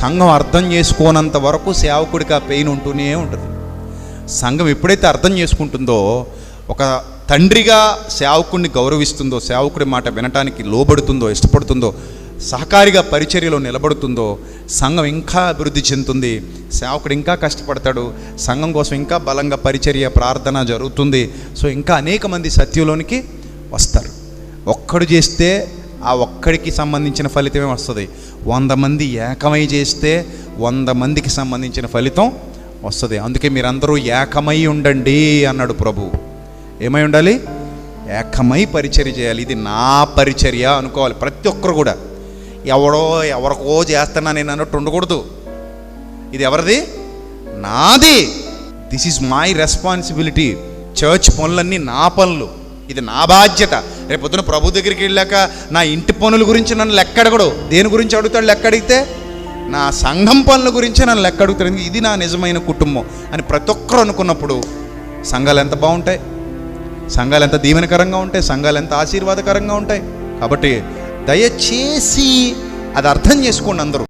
సంఘం అర్థం చేసుకోనంత వరకు సేవకుడికి ఆ పెయిన్ ఉంటూనే ఉంటుంది. సంఘం ఎప్పుడైతే అర్థం చేసుకుంటుందో ఒక తండ్రిగా సేవకుడిని గౌరవిస్తుందో సేవకుడి మాట వినటానికి లోబడుతుందో ఇష్టపడుతుందో సహకారిగా పరిచర్యలో నిలబడుతుందో సంఘం ఇంకా అభివృద్ధి చెందుతుంది. సేవకుడు ఇంకా కష్టపడతాడు. సంఘం కోసం ఇంకా బలంగా పరిచర్య ప్రార్థన జరుగుతుంది. సో ఇంకా అనేక మంది సత్యంలోనికి వస్తారు. ఒక్కడు చేస్తే ఆ ఒక్కడికి సంబంధించిన ఫలితమే వస్తుంది. వంద మంది ఏకమై చేస్తే వంద మందికి సంబంధించిన ఫలితం వస్తుంది. అందుకే మీరందరూ ఏకమై ఉండండి అన్నాడు ప్రభు. ఏమై ఉండాలి? ఏకమై పరిచర్య చేయాలి. ఇది నా పరిచర్య అనుకోవాలి ప్రతి ఒక్కరు కూడా. ఎవడో ఎవరికో చేస్తున్నా నేను అన్నట్టు ఉండకూడదు. ఇది ఎవరిది? నాది. This is my responsibility church పనులన్నీ నా పనులు. ఇది నా బాధ్యత. రేపు పొద్దున ప్రభు దగ్గరికి వెళ్ళాక నా ఇంటి పనుల గురించి నన్ను లెక్కడగడు దేని గురించి అడుగుతాడు లెక్క అడిగితే? నా సంఘం పనుల గురించి నన్ను లెక్క అడుగుతాడు. ఇది నా నిజమైన కుటుంబం అని ప్రతి ఒక్కరు అనుకున్నప్పుడు సంఘాలు ఎంత బాగుంటాయి? సంఘాలు ఎంత దీవెనకరంగా ఉంటాయి? సంఘాలు ఎంత ఆశీర్వాదకరంగా ఉంటాయి? కాబట్టి దయచేసి అది అర్థం చేసుకోండి అందరూ.